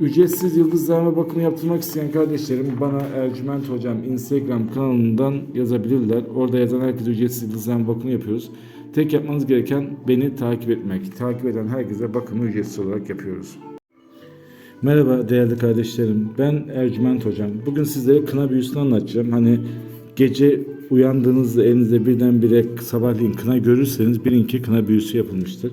Ücretsiz yıldızlarma bakımı yaptırmak isteyen kardeşlerim bana Ercüment Hocam Instagram kanalından yazabilirler. Orada yazan herkese ücretsiz yıldızlarma bakımı yapıyoruz. Tek yapmanız gereken beni takip etmek. Takip eden herkese bakımı ücretsiz olarak yapıyoruz. Merhaba değerli kardeşlerim. Ben Ercüment Hocam. Bugün sizlere kına büyüsünü anlatacağım. Hani gece uyandığınızda elinizde birdenbire sabahleyin kına görürseniz bilin ki kına büyüsü yapılmıştır.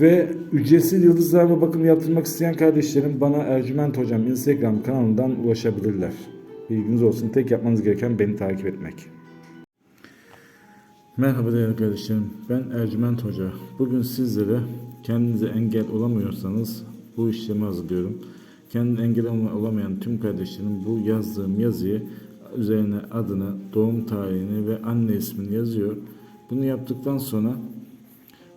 Ve ücretsiz yıldızlarla bakım yaptırmak isteyen kardeşlerim bana Ercüment Hocam Instagram kanalından ulaşabilirler. Bilginiz olsun. Tek yapmanız gereken beni takip etmek. Merhaba değerli kardeşlerim. Ben Ercüment Hoca. Bugün sizlere kendinize engel olamıyorsanız bu işlemi hazırlıyorum. Kendine engel olamayan tüm kardeşlerim bu yazdığım yazıyı üzerine adını, doğum tarihini ve anne ismini yazıyor. Bunu yaptıktan sonra